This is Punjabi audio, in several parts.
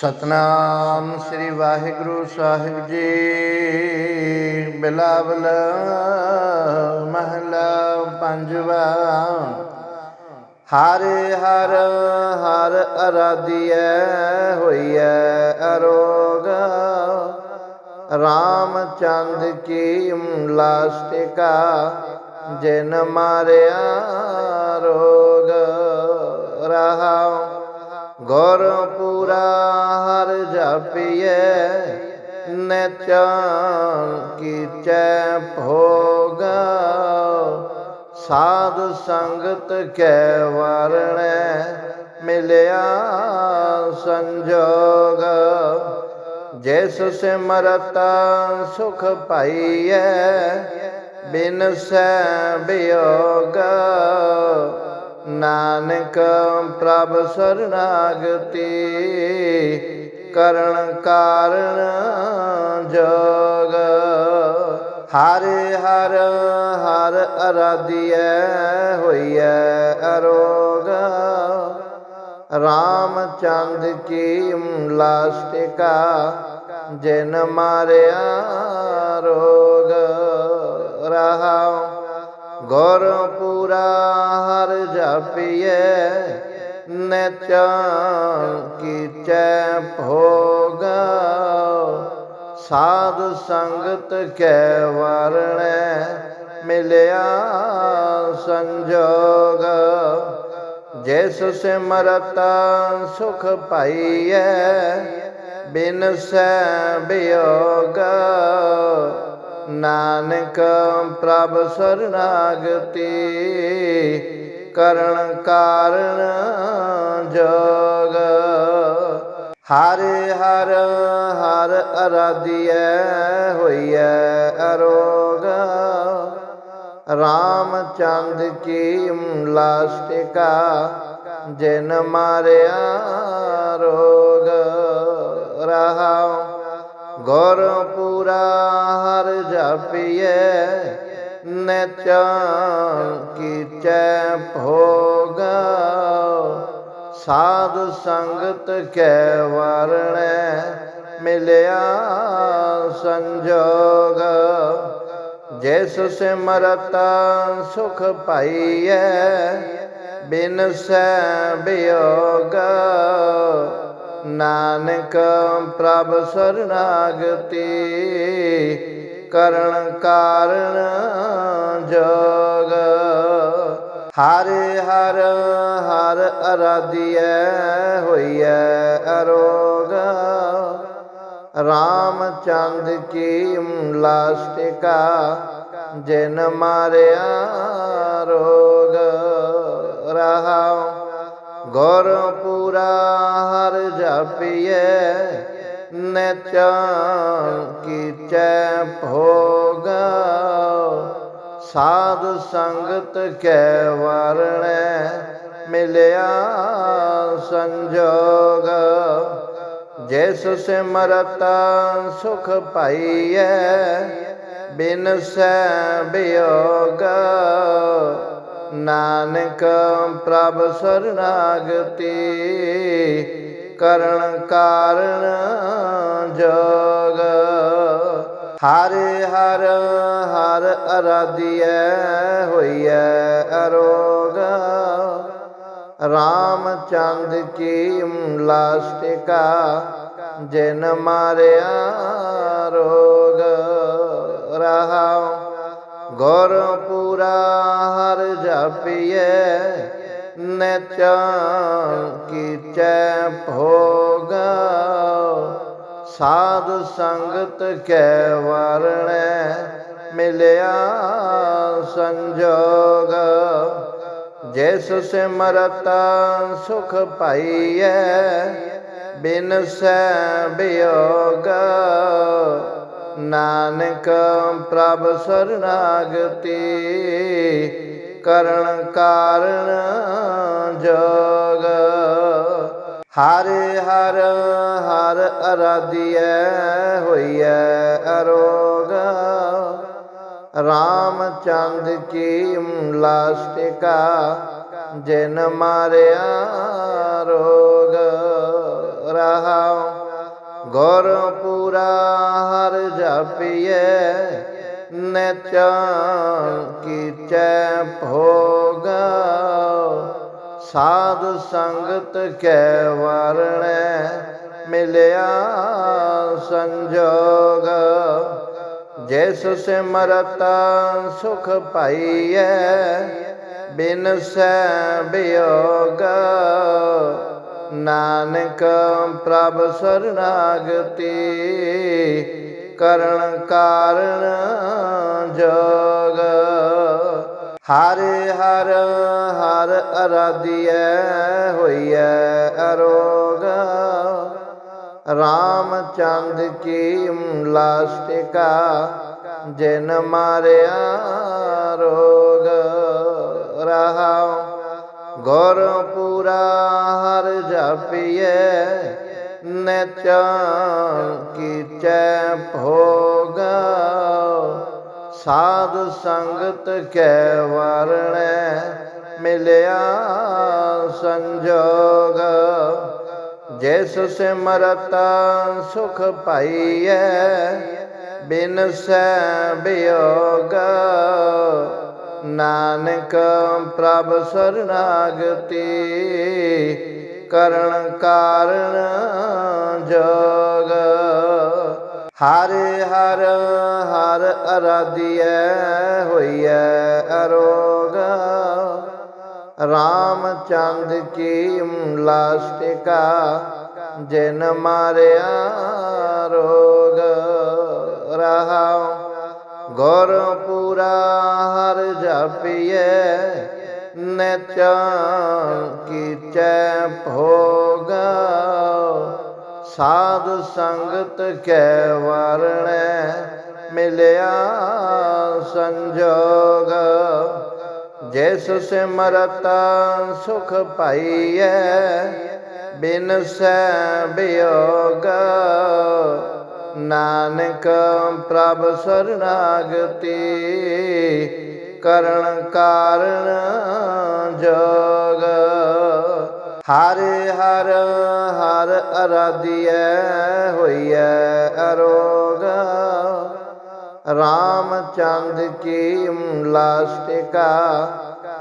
ਸਤਨਾਮ ਸ੍ਰੀ ਵਾਹਿਗੁਰੂ ਸਾਹਿਬ ਜੀ। ਬਿਲਾਵਲ ਮਹਲਾ ਪੰਜਵਾ। ਹਰਿ ਹਰ ਹਰ ਅਰਾਧੀਐ ਹੋਈਐ ਅਰੋਗ। ਰਾਮ ਚੰਦ ਕੀ ਲਾਸਟਿਕਾ ਜਿਨ ਮਾਰਿਆ ਰੋਗ। ਰਹਾਉ ਗੁਰ ਪੂਰਾ ਹਰ ਜਪੀਏ ਨਚਨ ਕੀਚੈ ਭੋਗ। ਸਾਧ ਸੰਗਤ ਕੈ ਵਰਣੈ, ਮਿਲਿਆ ਸੰਜੋਗ। ਜਿਸ ਸਿਮਰਤ ਸੁਖ ਪਾਈਐ, ਬਿਨ ਸੈ ਬਿਯੋਗ। ਨਾਨਕ ਪ੍ਰਭ ਸਰਨਾਗਤੀ, ਕਰਨ ਕਾਰਨ ਜੋਗ। ਹਰਿ ਹਰ ਹਰ ਅਰਾਧੀਐ ਹੋਈਐ ਅਰੋਗ। ਰਾਮ ਚੰਦ ਕੀ ਲਾਸਟਿਕਾ, ਜਿਨ ਮਾਰਿਆ ਸੰਗਤ ਕੈ ਵਰਣੈ, ਮਿਲਿਆ ਸੰਜੋਗ। ਜਿਸ ਸਿਮਰਤ ਸੁਖ ਪਾਈਐ, ਬਿਨ ਸੈ ਬਿਯੋਗ ਨਾਨਕ ਪ੍ਰਭ ਸਰਨਾਗਤੀ, ਕਰਨ ਕਾਰਨ ਜੋਗ। ਹਰਿ ਹਰ ਹਰ ਅਰਾਧੀਐ ਹੋਈਐ ਅਰੋਗ ਰਾਮਚੰਦ ਕੀ ਲਾਸਟਿਕਾ ਜਿਨ ਮਾਰਿਆ ਰੋਗ ਰਹਾਉ ਗੁਰ ਪੂਰਾ ਹਰ ਜਪੀਏ ਨਚਨ ਕੀਚੈ ਭੋਗ ਸਾਧ ਸੰਗਤ ਕੈ ਵਰਣੈ, ਮਿਲਿਆ ਸੰਜੋਗ। ਜਿਸ ਸਿਮਰਤ ਸੁਖ ਪਾਈਐ, ਬਿਨ ਸੈ ਬਿਯੋਗ ਨਾਨਕ ਪ੍ਰਭ ਸਰਨਾਗਤੀ, ਕਰਨ ਕਾਰਨ ਜੋਗ। ਹਰਿ ਹਰ ਹਰ ਅਰਾਧੀਐ ਹੋਈਐ ਅਰੋਗ। ਰਾਮਚੰਦ ਕੀ ਲਾਸਟਿਕਾ ਜਿਨ ਮਾਰਿਆ ਰੋਗ। ਰਹਾਉ ਗੁਰ ਪੂਰਾ ਹਰ ਜਪੀਏ ਨਚਨ ਕੀਚੈ ਭੋਗ। ਸਾਧ ਸੰਗਤ ਕੈ ਵਰਣੈ, ਮਿਲਿਆ ਸੰਜੋਗ। ਜਿਸ ਸਿਮਰਤ ਸੁਖ ਪਾਈਐ, ਬਿਨ ਸੈ ਬਿਯੋਗ ਨਾਨਕ ਪ੍ਰਭ ਸਰਨਾਗਤੀ, ਕਰਨ ਕਾਰਨ ਜੋਗ। ਹਰ ਹਰ ਹਰ ਅਰਾਧੀਐ ਹੋਈਐ ਅਰੋਗ। ਰਾਮਚੰਦ ਕੀ ਲਾਸਟਿਕਾ ਜਿਨ ਮਾਰਿਆ ਰੋਗ। ਰਹਾਉ ਗੁਰ ਪੂਰਾ ਹਰ ਜਪੀਏ ਨਚਨ ਕੀਚੈ ਭੋਗ। ਸਾਧ ਸੰਗਤ ਕੈ ਵਰਣੈ, ਮਿਲਿਆ ਸੰਜੋਗ। ਜਿਸ ਸਿਮਰਤ ਸੁਖ ਪਾਈਐ, ਬਿਨ ਸੈ ਬਿਯੋਗ ਨਾਨਕ ਪ੍ਰਭ ਸਰਨਾਗਤੀ, ਕਰਨ ਕਾਰਨ ਜੋਗ। ਹਰ ਹਰ ਹਰ ਅਰਾਧੀਐ ਹੋਈਐ ਅਰੋਗ। ਰਾਮਚੰਦ ਕੀ ਲਾਸਟਿਕਾ ਜਿਨ ਮਾਰਿਆ ਰੋਗ। ਰਾ ਰਹਾਉ ਗੁਰ ਪੂਰਾ ਹਰ ਜਾਪੀਐ ਨਚਨ ਕੀਚੈ ਭੋਗ। ਸਾਧ ਸੰਗਤ ਕੈ ਵਰਣੈ ਮਿਲਿਆ ਸੰਜੋਗ। ਜਿਸ ਸਿਮਰਤ ਸੁਖ ਪਾਈਐ, ਬਿਨ ਸੈ ਬਿਯੋਗ ਨਾਨਕ ਪ੍ਰਭ ਸਰਨਾਗਤੀ ਕਰਣ ਕਾਰਣ ਜੋਗ। ਹਰ ਹਰ ਹਰ ਅਰਾਧਿਐ ਹੋਈਐ ਅਰੋਗ। ਰਾਮਚੰਦ ਕੀ ਲਾਸਟਿਕਾ ਜਿਨ ਮਾਰਿਆ ਰੋਗ। ਰਹਾਉ ਗੁਰ ਪੂਰਾ ਹਰ ਜਾਪੀਐ ਨਚਨ ਕੀਚੈ ਭੋਗ। ਸਾਧ ਸੰਗਤ ਕੈ ਵਰਣੈ, ਮਿਲਿਆ ਸੰਜੋਗ। ਜਿਸ ਸਿਮਰਤ ਸੁਖ ਪਾਈਐ, ਬਿਨ ਸੈ ਬਿਯੋਗ। ਨਾਨਕ ਪ੍ਰਭ ਸਰਨਾਗਤੀ ਕਰਣ ਕਾਰਨ ਜੋਗ। ਹਰ ਹਰ ਹਰ ਅਰਾਧਿਐ ਹੋਈਐ ਅਰੋਗ। ਰਾਮਚੰਦ ਕੀ ਲਾਸਟਿਕਾ ਜਿਨ ਮਾਰਿਆ ਰੋਗ। ਰਹਾਉ ਗੁਰ ਪੂਰਾ ਹਰ ਜਾਪੀਐ ਨਚਨ ਕੀਚੈ ਭੋਗ। ਸਾਧ ਸੰਗਤ ਕੈ ਵਰਣੈ, ਮਿਲਿਆ ਸੰਜੋਗ। ਜਿਸ ਸਿਮਰਤ ਸੁਖ ਪਾਈਐ, ਬਿਨ ਸੈ ਬਿਯੋਗ ਨਾਨਕ ਪ੍ਰਭ ਸਰਨਾਗਤੀ, ਕਰਨ ਕਾਰਣ ਹਰ ਹਰ ਹਰ ਅਰਾਧਿਐ ਹੋਈਐ ਅਰੋਗ। ਰਾਮਚੰਦ ਕੀ ਲਾਸਟਿਕਾ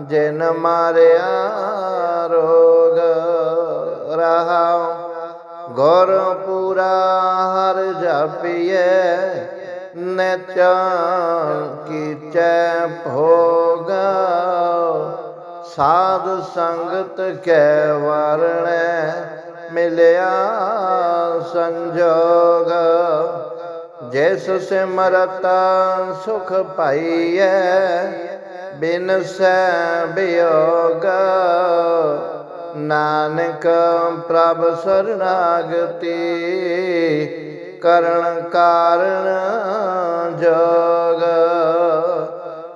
ਜਿਨ ਮਾਰਿਆ ਰੋਗ। ਰਹਾਉ ਗੁਰ ਪੂਰਾ ਹਰ ਜਾਪੀਐ ਨਚਨ ਕੀਚੈ ਭੋਗ। ਸਾਧ ਸੰਗਤ ਕੈ ਵਰਣੈ, ਮਿਲਿਆ ਸੰਜੋਗ। ਜਿਸ ਸਿਮਰਤ ਸੁਖ ਪਾਈਐ, ਬਿਨ ਸੈ ਬਿਯੋਗ। ਨਾਨਕ ਪ੍ਰਭ ਸਰਨਾਗਤੀ, ਕਰਨ ਕਾਰਣ ਜੋਗ।